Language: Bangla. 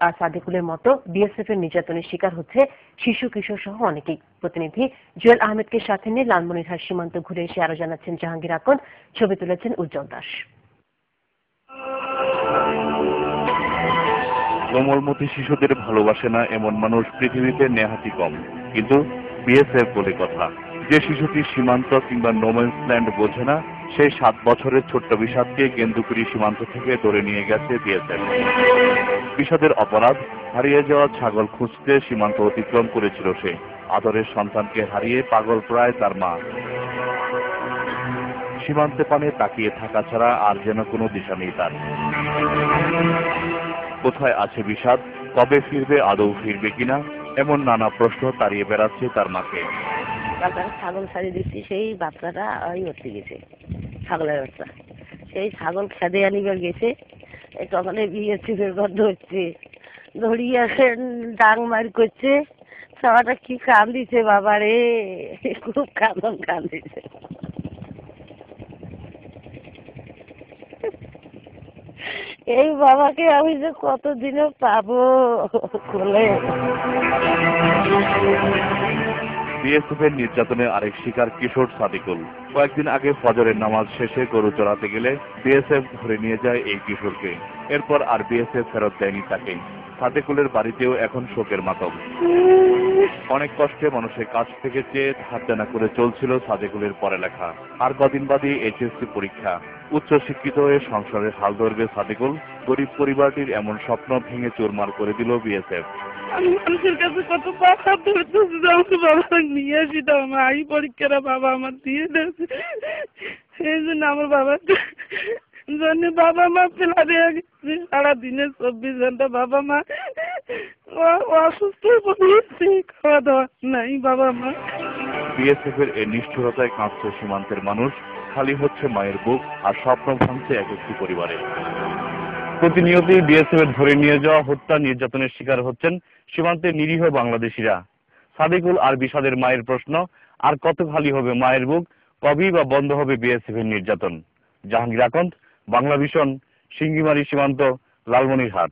আর সাদেকুলের মতো বিএসএফ এর নির্যাতনের শিকার হচ্ছে শিশু, কিশোর সহ অনেকেই। প্রতিনিধি জুয়েল আহমেদকে সাথে নিয়ে লালমনিরহাট সীমান্ত ঘুরে এসে আরও জানাচ্ছেন জাহাঙ্গীর আকন। ছবি তুলেছেন উজ্জ্বল দাস। কোমলমতি শিশুদের ভালোবাসে না এমন মানুষ পৃথিবীতে নেহাতি কম। কিন্তু বিএসএফ বলে কথা, যে শিশুটি সীমান্ত কিংবা নোম্যান্স ল্যান্ড বোঝে না সেই সাত বছরের ছোট্ট বিষাদকে কেন্দুকুড়ি সীমান্ত থেকে ধরে নিয়ে গেছে বিএসএফ। বিষাদের অপরাধ, হারিয়ে যাওয়া ছাগল খুঁজতে সীমান্ত অতিক্রম করেছিল সে। আদরের সন্তানকে হারিয়ে পাগল প্রায় তার মা। সীমান্তে পানে তাকিয়ে থাকা ছাড়া আর যেন কোনো দিশা নেই তার। কোথায় আছে বিষাদ? কবে ফিরবে, আদৌ ফিরবে কিনা? এমন নানা প্রশ্ন তাড়িয়ে বেড়াচ্ছে তার মাকে। তারপরে ছাগল ছাড়িয়ে দিচ্ছি, সেই বাচ্চাটা ওই হচ্ছে গেছে, ছাগলের বাচ্চা। সেই ছাগল খেদে আনিবার গেছে তখন বিয়ে চিপের ঘর ধরছে ধরিয়ে ডাং মার করছে সবাটা কি কান্দিছে বাবা রে, খুব কান্দন কান্দিছে এই বাবাকে আমি যে কতদিনে পাবো, কোলে। বিএসএফ এর নির্যাতনে আরেক শিকার কিশোর সাদিকুল। কয়েকদিন আগে ফজরের নামাজ শেষে গরু চড়াতে গেলে বিএসএফ ধরে নিয়ে যায় এই কিশোরকে। এরপর আর বিএসএফ ফেরত দেয়নি তাকে। সাদিকুলের বাড়িতেও এখন শোকের মাতম। অনেক কষ্টে মানুষের কাছ থেকে চেয়ে হাত করে চলছিল সাদেকুলের পড়ালেখা। আর কদিন বাদে এইচএসসি পরীক্ষা। উচ্চ শিক্ষিত হয়ে সংসারের হাল ধরবে সাদেকুল। গরিব পরিবারটির এমন স্বপ্ন ভেঙে চুরমার করে দিল বিএসএফ। আমি মানুষের কাছে কত পাখা ধরতেছি যে আমার বাবা নিয়ে আসি, তো আমার আই পরীক্ষাটা বাবা আমার দিয়ে দিয়েছে সেই জন্য আমার বাবা জন্য বাবা মা ফেলা দিয়ে গেছে সারাদিনে চব্বিশ ঘণ্টা বাবা মা অসুস্থ পড়েছে, খাওয়া দাওয়া নাই বাবা মা। বিএসএফ এর এই নিষ্ঠুরতায় কাঁপছে সীমান্তের মানুষ, খালি হচ্ছে মায়ের বুক আর স্বপ্ন ভাঙছে এক একটি পরিবারে। প্রতিনিয়তই বিএসএফ এর ধরে নিয়ে যাওয়া, হত্যা, নির্যাতনের শিকার হচ্ছেন সীমান্তে নিরীহ বাংলাদেশিরা। সাদেকুল আর বিষাদের মায়ের প্রশ্ন, আর কত খালি হবে মায়ের বুক? কবেই বা বন্ধ হবে বিএসএফ এর নির্যাতন? জাহাঙ্গীর আকন্দ, বাংলা ভীষণ সিঙ্গিমারি সীমান্ত, লালমনিরহাট।